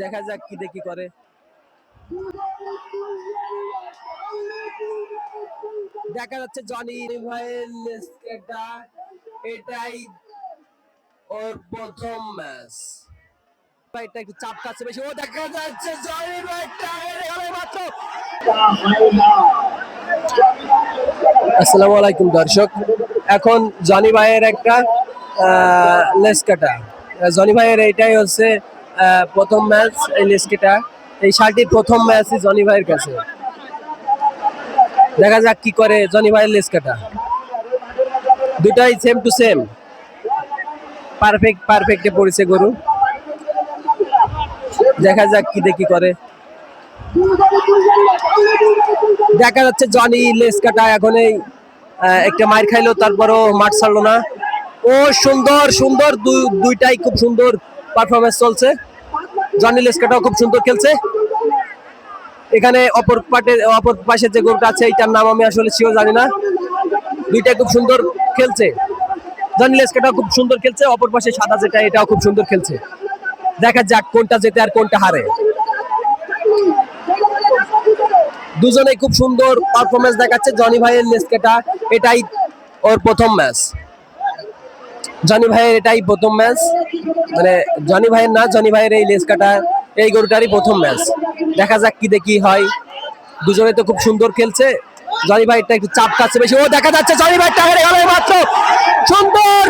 দেখা যাক কি দেখি করে। দেখা যাচ্ছে জনি এটাই ওর প্রথম ম্যাচ। ভাইটা একটু চাপ কাছে বেশি। ও দেখা যাচ্ছে জনি ভাইটা মাত্র। আসসালামু আলাইকুম দর্শক। এখন জনি ভাইয়ের একটা লেসকাটা জনি ভাইয়ের এইটাই হচ্ছে প্রথম ম্যাচ এই লেসকাটা এই শালটির প্রথম ম্যাচ জনি ভাইয়ের কাছে। দেখা যাক কি করে জনি ভাইয়ের লেসকাটা দুটাই সেম টু সেম পারফেক্ট পারফেক্টে পড়েছে গরু। দেখা যাক কি দেখি করে। দেখা যাচ্ছে জনি লেস কাটা এখন এই একটা মার খাইলো, তারপরও মাঠ ছাড়লো না। ও সুন্দর সুন্দর, দুই- দুইটাই খুব সুন্দর। পারফরমেন্স চলছে। জনি লেস কাটাও খুব সুন্দর খেলছে। এখানে অপর পাটে, অপর পাশে যে গরুটা আছে, এইটার নাম আমি আসলে শিও জানি না। দুইটাই খুব সুন্দর খেলছে। জনি লেস কাটাও খুব সুন্দর খেলছে, অপর পাশে সাদা যেটা, এটাও খুব সুন্দর খেলছে। দেখা যাক কোনটা জেতে আর কোনটা হারে। দুজনেই খুব সুন্দর পারফরমেন্স দেখাচ্ছে। জনি ভাইয়ের লেসকেটা এটাই ওর প্রথম ম্যাচ জনি ভাইয়ের এটাই প্রথম ম্যাচ মানে জনি ভাইয়ের না জনি ভাইয়ের এই লেস কাটা, এই গরুটারই প্রথম ম্যাচ দেখা যাক কি দেখি হয়। দুজনে তো খুব সুন্দর খেলছে। জনি ভাইয়েরটা একটু চাপ কাছে বেশি। ও দেখা যাচ্ছে, জনি ভাইটা হেরে গেল মাত্র সুন্দর